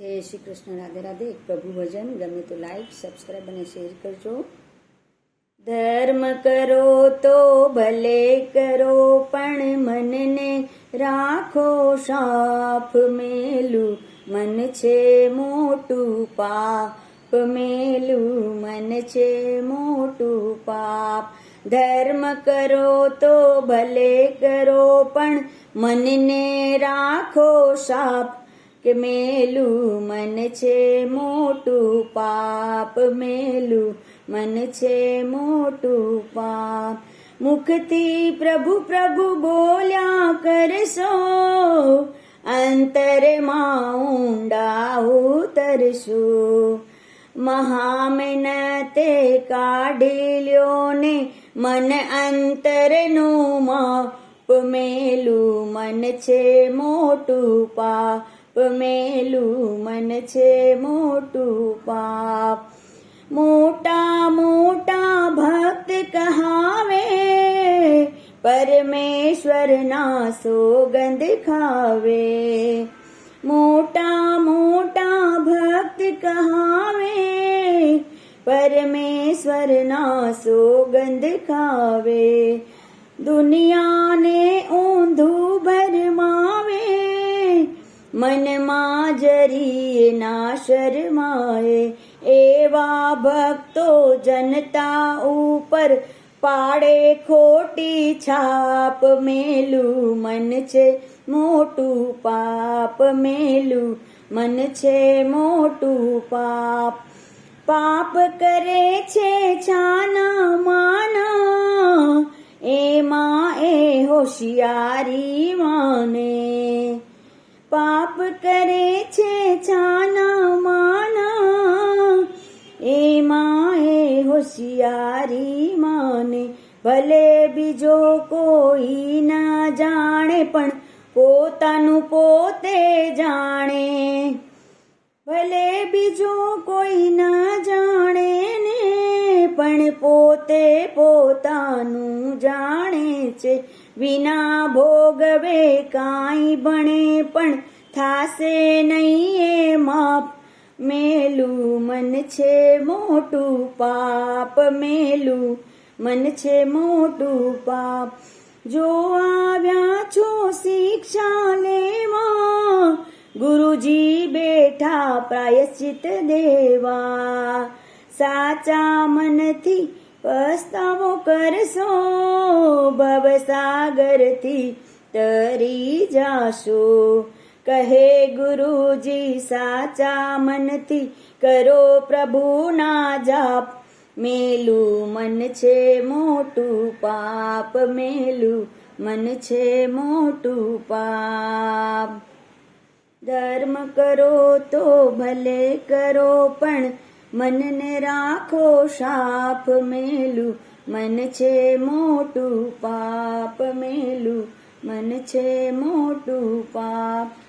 જય શ્રી કૃષ્ણ, રાધે રાધે. પ્રભુ ભજન, ગમે તો લાઈક સબસ્ક્રાઈબ અને શેર કરજો. ધર્મ કરો તો ભલે કરો, પણ મનને રાખો સાફ મેલું. મન છે મોટું પાપ મેલું. મન છે મોટું પાપ. ધર્મ કરો તો ભલે કરો, પણ મનને રાખો સાફ કે મેલું મન છે મોટું પાપ, મેલું મન છે મોટું પાપ. મુખથી પ્રભુ પ્રભુ બોલ્યા કરશો અંતરમાં ઊંડા ઉતરશો. મહામહેનતે કાઢી લ્યો ને મન અંતરનું માપ, મેલું મન છે મોટું પાપ. મેલું મન છે મોટું પાપ. મોટા મોટા ભક્ત કહાવે, પરમેશ્વરના સોગંધ ખાવે. મોટા મોટા ભક્ત કહાવે, પરમેશ્વરના સોગંધ ખાવે. દુનિયાને મનમાં જરીએ ના શરમાએ, એવા ભક્તો જનતા ઉપર પાડે ખોટી છાપ. મેલું મન છે મોટું પાપ, મેલું મન છે મોટું પાપ. પાપ કરે છે છાના માના, એમાં એ હોશિયારી કરે છે છાના માના એમાં એ હોશિયારી માને, ભલે બીજો કોઈ ના જાણે, પણ પોતાનું પોતે જાણે. ભલે બીજો કોઈ ના જાણે ને, પણ પોતે પોતાનું જાણે છે. વિના ભોગવે કાંઈ ભણે પણ થાશે નહીં એ માપ. મેલું મન છે મોટું પાપ. મેલું મન છે મોટું પાપ. જો આવ્યા છો શિક્ષા લેવા, ગુરુજી બેઠા પ્રાયશ્ચિત દેવા. સાચા મનથી પસ્તાવો કરશો, ભવસાગરથી તરી જાશો. કહે ગુરુજી, સાચા મનથી કરો પ્રભુના જાપ. મેલું મન છે મોટું પાપ, મેલું મન છે મોટું પાપ. ધર્મ કરો તો ભલે કરો, પણ મનને રાખો સાફ મેલું મન છે મોટું પાપ, મેલું મન છે મોટું પાપ.